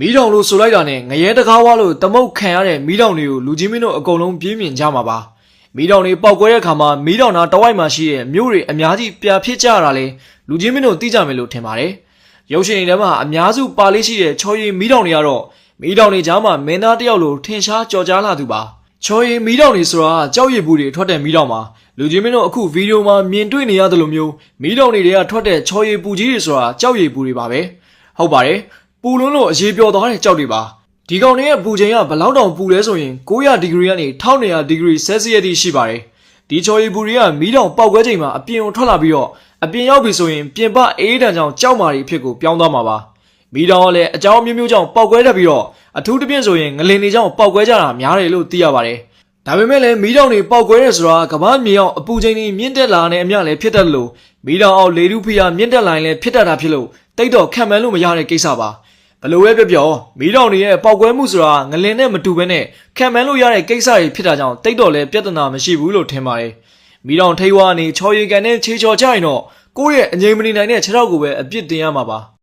မီးတောင်လို့ဆိုလိုက်တာနဲ့ငရဲတကားဝါလို့တမုတ်ခံရတဲ့မီးတောင်တွေကိုလူချင်းမင်းတို့အကုန်လုံးပြင်းပြင်းကြမှာပါမီးတောင်တွေပောက်ကွဲတဲ့အခါမှာမီးတောင်နာတဝိုက်မှာရှိတဲ့မြို့တွေအများကြီးပြာဖြစ်ကြရတာလေလူချင်းမင်းတို့သိကြမယ်လို့ထင်ပါတယ်ရုပ်ရှင်တွေထဲမှာအများစုပါလေးရှိတဲ့ချော်ရည်မီးတောင်တွေကတော့မီးတောင်တွေကြားမှာမင်းသားတစ်ယောက်လိုထင်ရှားကြော်ကြားလာသူပါချော်ရည်မီးတောင်တွေဆိုတာကြောက်ရည်ဘူးတွေထွက်တဲ့မီးတောင်ပါလူချင်းမင်းတို့အခုဗီဒီယိုမှာမြင်တွေ့နေရတယ်လို့မျိုးမီးတောင်တွေကထွက်တဲ့ချော်ရည်ပူကြီးတွေဆိုတာကြောက်ရည်ဘူးတွေပါပဲဟုတ်ပါတယ် ပူလွန်းလို့အရေးပြောသွားတဲ့ကြောက်တွေပါဒီကောင်တွေရဲ့ပူချိန်ကဘယ်လောက်တောင်ပူလဲဆိုရင်900ဒီဂရီကနေ1200ဒီဂရီဆဲလ်စီယပ်ထိရှိပါတယ်ဒီချော်ရီပူတွေကမီးတောင်ပောက်ကွဲချိန်မှာအပြင်ကိုထွက်လာပြီးတော့အပြင်ရောက်ပြီဆိုရင်ပြင်ပအေးတံကြောင်ကြောက်မာတွေအဖြစ်ကိုပြောင်းသွားမှာပါမီးတောင်ကလည်းအကြောင်းအမျိုးမျိုးကြောင့်ပောက်ကွဲတတ်ပြီးတော့အထူးသဖြင့်ဆိုရင်ငလင်တွေကြောင့်ပောက်ကွဲကြတာများတယ်လို့သိရပါတယ်ဒါပေမဲ့လည်းမီးတောင်တွေပောက်ကွဲရဲဆိုတာကမ္ဘာမြေအောင်အပူချိန်တွေမြင့်တက်လာတဲ့အမျှလည်းဖြစ်တတ်လို့မီးတောင်အောက်လေထုဖိအားမြင့်တက်လာရင်လည်းဖြစ်တတ်တာဖြစ်လို့တိတ်တော့ခံမှန်းလို့မရတဲ့ကိစ္စပါ ဘလို့ပဲပြောပြောမီးတောင်တွေရဲ့ပောက်ကွဲမှုဆိုတာငလင်နဲ့မတူဘဲနဲ့ခံမှန်းလို့ရတဲ့ကိစ္စတွေဖြစ်တာကြောင့်တိတ်တော့လဲပြဿနာမရှိဘူးလို့ထင်ပါတယ်။မီးတောင်ထိဝါကနေချော်ရီကန်နဲ့ချေချော်ကြရင်တော့ကိုယ့်ရဲ့အငြိမ်မနေနိုင်တဲ့ခြေထောက်ကိုပဲအပြစ်တင်ရမှာပါ။